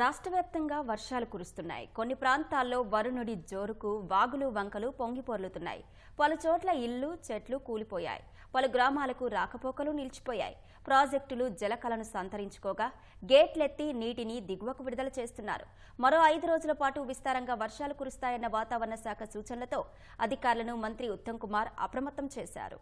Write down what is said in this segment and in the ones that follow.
రాష్ట్ర వ్యాప్తంగా వర్షాలు కురుస్తున్నాయి. కొన్ని ప్రాంతాల్లో వరుణుడి జోరుకు వాగులు వంకలు పొంగిపొర్లుతున్నాయి. పలు చోట్ల ఇళ్ళు చెట్లు కూలిపోయాయి. పలు గ్రామాలకు రాకపోకలు నిలిచిపోయాయి. ప్రాజెక్టులు జలకలను సంతరించుకోగా గేట్లెత్తి నీటిని దిగువకు విడుదల చేస్తున్నారు. మరో ఐదు రోజుల పాటు విస్తారంగా వర్షాలు కురుస్తాయన్న వాతావరణ శాఖ సూచనలతో అధికారులను మంత్రి ఉత్తమ్ కుమార్ అప్రమత్తం చేశారు.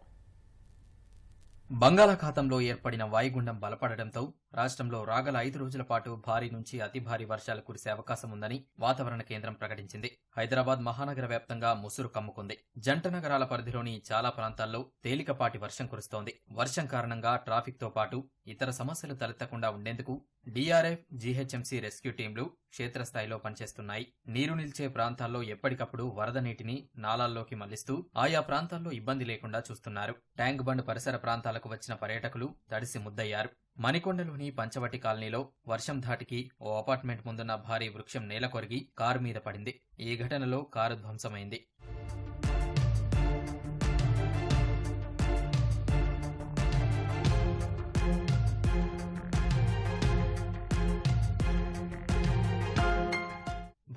బంగాళాఖాతంలో ఏర్పడిన వాయుగుండం బలపడటంతో రాష్ట్రంలో రాగల ఐదు రోజుల పాటు భారీ నుంచి అతి భారీ వర్షాలు కురిసే అవకాశం ఉందని వాతావరణ కేంద్రం ప్రకటించింది. హైదరాబాద్ మహానగర వ్యాప్తంగా ముసురు కమ్ముకుంది. జంట నగరాల పరిధిలోని చాలా ప్రాంతాల్లో తేలికపాటి వర్షం కురుస్తోంది. వర్షం కారణంగా ట్రాఫిక్తో పాటు ఇతర సమస్యలు తలెత్తకుండా ఉండేందుకు డీఆర్ఎఫ్ జీహెచ్ఎంసీ రెస్క్యూ టీంలు క్షేత్రస్థాయిలో పనిచేస్తున్నాయి. నీరు నిలిచే ప్రాంతాల్లో ఎప్పటికప్పుడు వరద నీటిని నాలాల్లోకి మళ్ళిస్తూ ఆయా ప్రాంతాల్లో ఇబ్బంది లేకుండా చూస్తున్నారు. ట్యాంక్ బండ్ పరిసర ప్రాంతాలకు వచ్చిన పర్యాటకులు తడిసి ముద్దయ్యారు. మణికొండలోని పంచవటి కాలనీలో వర్షం ధాటికి ఓ అపార్ట్మెంట్ ముందున్న భారీ వృక్షం నేల కొరిగి కారు మీద పడింది. ఈ ఘటనలో కారు ధ్వంసమైంది.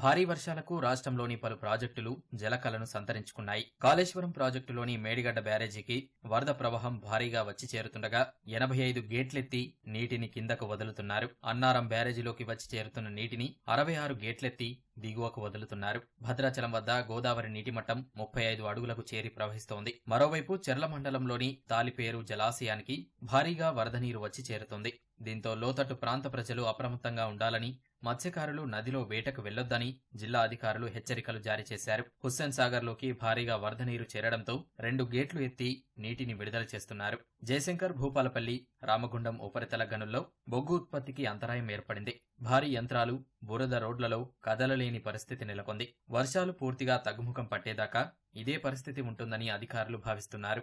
భారీ వర్షాలకు రాష్ట్రంలోని పలు ప్రాజెక్టులు జలకలను సంతరించుకున్నాయి. కాళేశ్వరం ప్రాజెక్టులోని మేడిగడ్డ బ్యారేజీకి వరద ప్రవాహం భారీగా వచ్చి చేరుతుండగా ఎనభై ఐదు గేట్లెత్తి నీటిని కిందకు వదులుతున్నారు. అన్నారం బ్యారేజీలోకి వచ్చి చేరుతున్న నీటిని అరవై ఆరు గేట్లెత్తి దిగువకు వదులుతున్నారు. భద్రాచలం వద్ద గోదావరి నీటిమట్టం ముప్పై ఐదు అడుగులకు చేరి ప్రవహిస్తోంది. మరోవైపు చెర్ల మండలంలోని తాలిపేరు జలాశయానికి భారీగా వరద నీరు వచ్చి చేరుతోంది. దీంతో లోతట్టు ప్రాంత ప్రజలు అప్రమత్తంగా ఉండాలని మత్స్యకారులు నదిలో వేటకు వెళ్ళొద్దని జిల్లా అధికారులు హెచ్చరికలు జారీ చేశారు. హుస్సేన్ సాగర్లోకి భారీగా వరద నీరు చేరడంతో రెండు గేట్లు ఎత్తి నీటిని విడుదల చేస్తున్నారు. జయశంకర్ భూపాలపల్లి రామగుండం ఉపరితల గనుల్లో బొగ్గు ఉత్పత్తికి అంతరాయం ఏర్పడింది. భారీ యంత్రాలు బురద రోడ్లలో కదలలేని పరిస్థితి నెలకొంది. వర్షాలు పూర్తిగా తగ్గుముఖం పట్టేదాకా ఇదే పరిస్థితి ఉంటుందని అధికారులు భావిస్తున్నారు.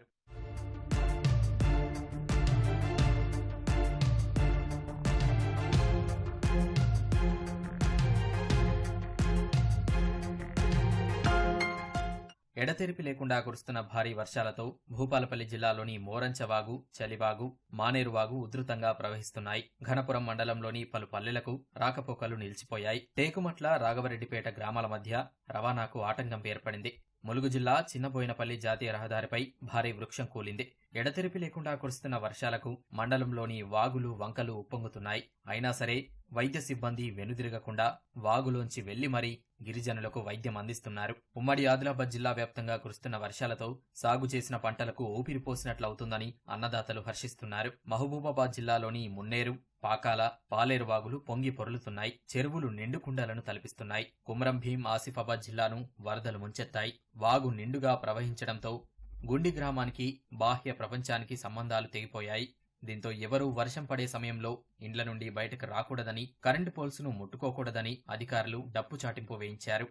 ఎడతెరిపి లేకుండా కురుస్తున్న భారీ వర్షాలతో భూపాలపల్లి జిల్లాలోని మోరంచవాగు చలివాగు మానేరువాగు ఉధృతంగా ప్రవహిస్తున్నాయి. ఘనపురం మండలంలోని పలు పల్లెలకు రాకపోకలు నిలిచిపోయాయి. టేకుమట్ల రాఘవరెడ్డిపేట గ్రామాల మధ్య రవాణాకు ఆటంకం ఏర్పడింది. ములుగు జిల్లా చిన్నబోయినపల్లి జాతీయ రహదారిపై భారీ వృక్షం కూలింది. ఎడతెరిపి లేకుండా కురుస్తున్న వర్షాలకు మండలంలోని వాగులు వంకలు ఉప్పొంగుతున్నాయి. అయినా సరే వైద్య సిబ్బంది వెనుదిరగకుండా వాగులోంచి వెళ్ళి మరీ గిరిజనులకు వైద్యం అందిస్తున్నారు. ఉమ్మడి ఆదిలాబాద్ జిల్లా వ్యాప్తంగా కురుస్తున్న వర్షాలతో సాగు చేసిన పంటలకు ఊపిరిపోసినట్లవుతుందని అన్నదాతలు హర్షిస్తున్నారు. మహబూబాబాద్ జిల్లాలోని మున్నేరు పాకాల పాలేరు వాగులు పొంగి పొరులుతున్నాయి. చెరువులు నిండుకుండలను తలపిస్తున్నాయి. కుమరం భీం ఆసిఫాబాద్ జిల్లాను వరదలు ముంచెత్తాయి. వాగు నిండుగా ప్రవహించడంతో గుండి గ్రామానికి బాహ్య ప్రపంచానికి సంబంధాలు తెగిపోయాయి. దీంతో ఎవరూ వర్షం పడే సమయంలో ఇండ్ల నుండి బయటకు రాకూడదని కరెంటు పోల్స్ను ముట్టుకోకూడదని అధికారులు డప్పు చాటింపు వేయించారు.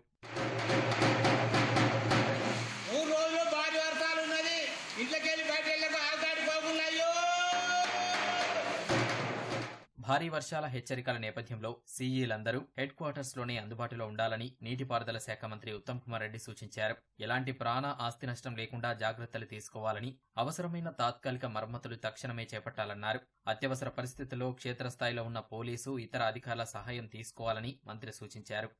భారీ వర్షాల హెచ్చరికల నేపథ్యంలో సీఈలందరూ హెడ్ క్వార్టర్స్లోనే అందుబాటులో ఉండాలని నీటిపారుదల శాఖ మంత్రి ఉత్తమ్ కుమార్ రెడ్డి సూచించారు. ఎలాంటి ప్రాణ ఆస్తి నష్టం లేకుండా జాగ్రత్తలు తీసుకోవాలని అవసరమైన తాత్కాలిక మరమ్మతులు తక్షణమే చేపట్టాలన్నారు. అత్యవసర పరిస్థితుల్లో క్షేత్రస్థాయిలో ఉన్న పోలీసు ఇతర అధికారుల సహాయం తీసుకోవాలని మంత్రి సూచించారు.